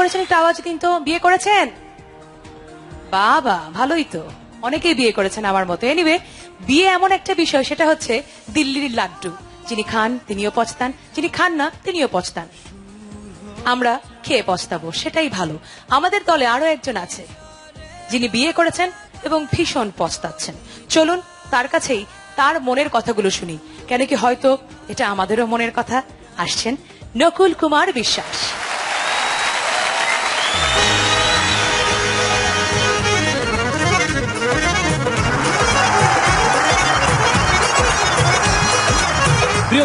করেছেন একটু আওয়াজ দিন তো বিয়ে করেছেন? বাবা, ভালোই তো। অনেকেই বিয়ে করেছেন আমার মতো। এনিওয়ে বিয়ে এমন একটা বিষয়, সেটা হচ্ছে দিল্লির লাড্ডু। যিনি খান, তিনিও পচতান যিনি খান না, তিনিও পচতান আমরা খেয়ে পচতাবো সেটাই ভালো। আমাদের দলে আরও একজন আছে। যিনি বিয়ে করেছেন এবং ভীষণ পস্তাচ্ছেন। চলুন তার কাছেই তার মনের কথাগুলো শুনি। কেন কি হয়তো এটা আমাদেরও মনের কথা? আসছেন নকুল কুমার বিশ্বাস।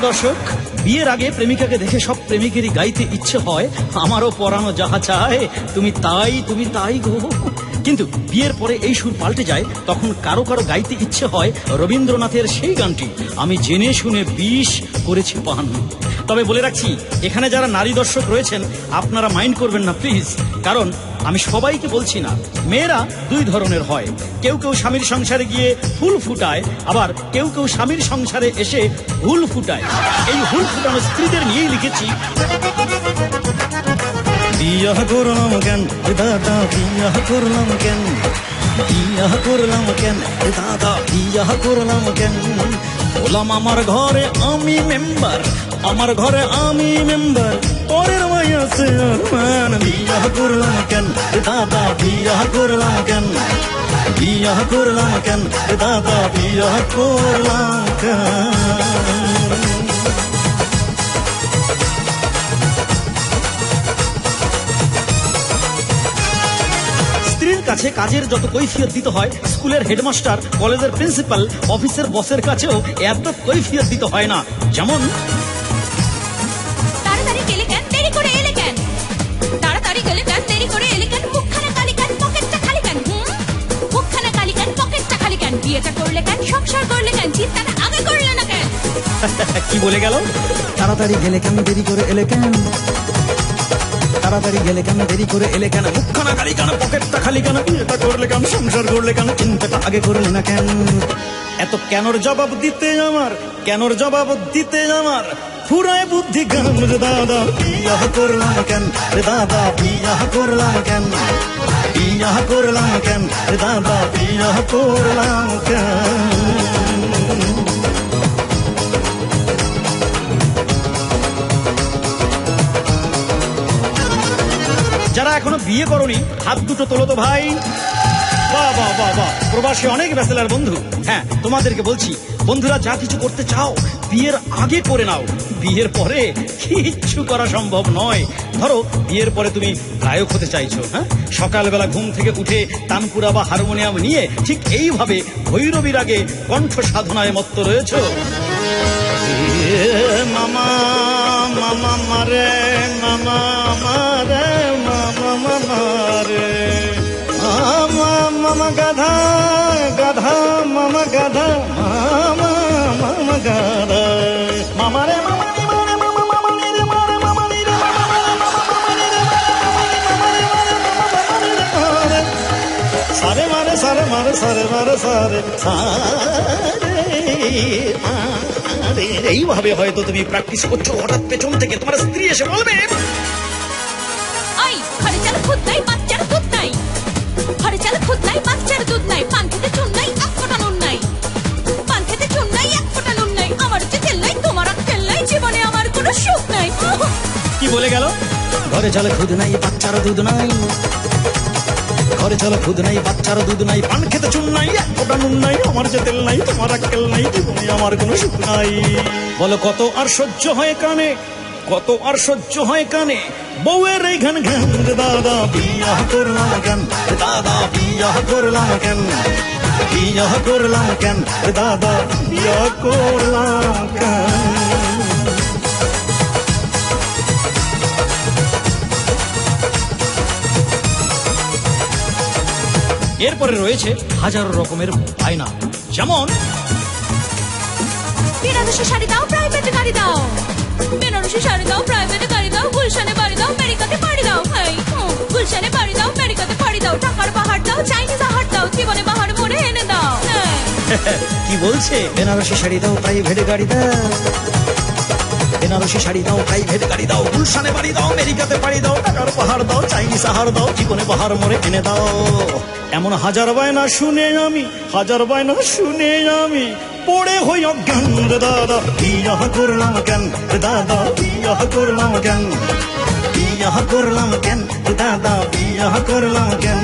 দর্শক, বিয়ের আগে প্রেমিকাকে দেখে সব প্রেমিকেরই গাইতে ইচ্ছে হয়, আমারও পড়ানো যাহা চায়, তুমি তাই তুমি তাই গো। কিন্তু বিয়ের পরে এই সুর পাল্টে যায়, তখন কারও কারও গাইতে ইচ্ছে হয় রবীন্দ্রনাথের সেই গানটি। আমি জেনে শুনে বিষ করেছি পান। তবে বলে রাখছি, এখানে যারা নারী দর্শক রয়েছেন, আপনারা মাইন্ড করবেন না, প্লিজ। কারণ আমি সবাইকে বলছি না, মেয়েরা দুই ধরনের হয়। কেউ কেউ স্বামীর সংসারে গিয়ে ফুল ফুটায়, আবার কেউ কেউ স্বামীর সংসারে এসে হুল ফুটায়। এই হুল ফুটানো স্ত্রীদের নিয়েই লিখেছি বিয়াহ করলাম কেন? দাদা, বিয়াহ করলাম কেন? বিয়াহ করলাম কেন? দাদা, বিয়াহ করলাম কেন? বললাম, আমার ঘরে আমি মেম্বার, আমার ঘরে আমি মেম্বার, পরের মাইয়া চেয়ারম্যান বিয়াহ করলাম কেন? দাদা, বিয়াহ করলাম কেন? বিয়াহ করলাম কেন? দাদা, বিয়াহ করলাম কেন? কাছে কাজের যত কৈফিয়ত দিতে হয় স্কুলের হেডমাস্টার কলেজের প্রিন্সিপাল অফিসের বসের কাছেও এত কৈফিয়ত দিতে হয় না। যেমন তাড়াতাড়ি গেলে কেন? দেরি করে এলে কেন? তাড়াতাড়ি গেলে কেন? দেরি করে এলে কেন? মুখখানা কালি কেন? পকেটটা খালি কেন? হুম? মুখখানা কালি কেন? পকেটটা খালি কেন? বিয়েটা করলে কেন? সংসার করলে কেন? চিন্তাটা আগে করলে না কেন? কি বলে গেল? তাড়াতাড়ি গেলে কেন? দেরি করে এলে কেন? তাড়াতাড়ি গেলে কেন, দেরি করে এলে কেন? মুখখানা খালি কেন, পকেটটা খালি কেন? এটা করলে কেন, সংসার করলে কেন, চিন্তাটা আগে করলে না কেন? এত কেনর জবাব দিতে আমার, কেনর জবাব দিতে আমার? ফুরায় বুদ্ধি গান রে দাদা, বিয়াহ করলাম কেন? রে দাদা, বিয়াহ করলাম কেন? বিয়াহ করলাম কেন? রে দাদা, বিয়াহ করলাম কেন? যারা এখনও বিয়ে করনি, হাত দুটো তোলো তো ভাই। বাহ বাহ বাহ প্রবাসী অনেক ব্যাচেলার বন্ধু। হ্যাঁ তোমাদেরকে বলছি, বন্ধুরা যা কিছু করতে চাও, বিয়ের আগে করে নাও। বিয়ের পরে কিচ্ছু করা সম্ভব নয়। ধরো, বিয়ের পরে তুমি গায়ক হতে চাইছো হ্যাঁ? সকালবেলা ঘুম থেকে উঠে তানপুরা বা হারমোনিয়াম নিয়ে ঠিক এইভাবে ভৈরবীর আগে কণ্ঠ সাধনায় মত্ত রয়েছো। মামা মামা মারে। মামা মারে মামা রে রে মারে সারে মারে সারে মারে সারে মারে সারে সারে মারে এইভাবে হয়তো তুমি প্র্যাকটিস করছ হঠাৎ পেছন থেকে তোমার স্ত্রী এসে বলবে খুদ নাই দুধ নাই পান খেতে চুন নাই এক ফোঁটা নুন নাই। পান খেতে চুন নাই এক ফোঁটা নুন নাই। আমার যে তেল নাই তোমার তেল নাই জীবনে আমার কোনো সুখ নাই। কি বলে গেল? ঘরে চলে খুদ নাই বাচ্চার দুধ নাই। ঘরে চলে খুদ নাই বাচ্চার দুধ নাই পান খেতে চুন নাই এক ফোঁটা নুন নাই আমার যে তেল নাই তোমার আক্কেল নাই জীবনে আমার কোনো সুখ নাই। বলো কত আর সহ্য হয় কানে কত আর সহ্য হয় কানে বউয়ের এই ঘান ঘান দাদা বিয়াহ করলাম কেন? দাদা বিয়াহ করলাম কেন? বিয়াহ করলাম কেন? দাদা বিয়াহ করলাম কেন? এরপরে রয়েছে হাজারো রকমের বায়না। যেমন বেনারসি শাড়ি দাও প্রাইভেট গাড়ি দাও। বেনারসি শাড়ি দাও প্রাইভেট গাড়ি দাও গুলশানে বাড়ি দাও আমেরিকাতে পাড়ি দাও। হুম, গুলশানে বাড়ি দাও আমেরিকাতে পাড়ি দাও। টাকার পাহাড় দাও চাইনিজ আহার দাও জীবনে বাহার মোড়ে এনে দাও। কি বলছে? বেনারসি শাড়ি দাও প্রাইভেট গাড়ি দাও। বেনারসি শাড়ি দাও প্রাইভেট গাড়ি দাও গুলশানে বাড়ি দাও আমেরিকাতে বাড়ি দাও। সাহার দাও? জীবনে বাহার মোরে এনে দাও? এমন হাজার বায়না শুনে আমি, হাজার বায়না শুনে আমি পড়ে হই অজ্ঞান রে দাদা। কি বিয়াহ করলাম কেন রে দাদা? বিয়াহ করলাম কেন? কি বিয়াহ করলাম কেন রে দাদা? বিয়াহ করলাম কেন?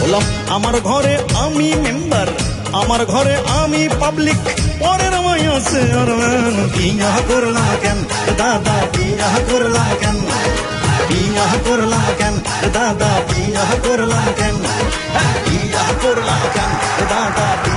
বললাম আমার ঘরে আমি মেম্বার, আমার ঘরে আমি পাবলিক পরের আমায় আছে আর কি বিয়াহ করলাম কেন দাদা? কি বিয়াহ করলাম কেন? ইয়া করলাম কেন দাদা ইয়া করলাম কেন ইয়া করলাম কেন দাদা